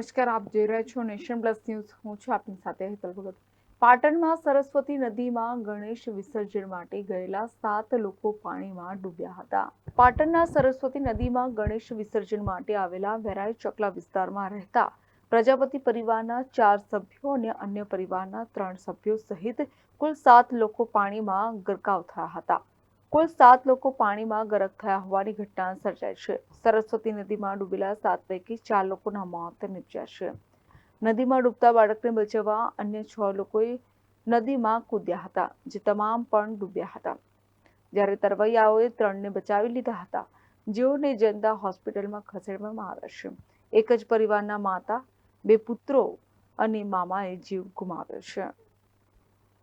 નમસ્કાર, આપ જોઈ રહ્યા છો નેશન પ્લસ ન્યૂઝ. હું છું આપની સાથે હેતલ ભગત. પાટણમાં સરસ્વતી નદીમાં ગણેશ વિસર્જન માટે ગયેલા સાત લોકો પાણીમાં ડૂબ્યા હતા. પાટણના સરસ્વતી નદીમાં ગણેશ વિસર્જન માટે આવેલા વેરાય ચકલા વિસ્તારમાં રહેતા પ્રજાપતિ પરિવારના ચાર સભ્યો અને અન્ય પરિવારના ત્રણ સભ્યો સહિત કુલ સાત લોકો પાણીમાં ગરકાવ થયા હતા. કુલ સાત લોકો પાણીમાં ગરક થયા હોવાની ઘટના સર્જાઈ છે. સરસ્વતી નદીમાં ડૂબેલા સાત પૈકી ચાર લોકોના મોત નીપજ્યા છે. નદીમાં ડૂબતા બાળકને બચાવવા અન્ય છ લોકોએ નદીમાં કૂદ્યા હતા, જે તમામ પણ ડૂબ્યા હતા. જ્યારે તરવૈયાઓએ ત્રણને બચાવી લીધા હતા, જેઓને જનતા હોસ્પિટલમાં ખસેડવામાં આવ્યા છે. એક જ પરિવારના માતા, બે પુત્રો અને મામાએ જીવ ગુમાવ્યો છે.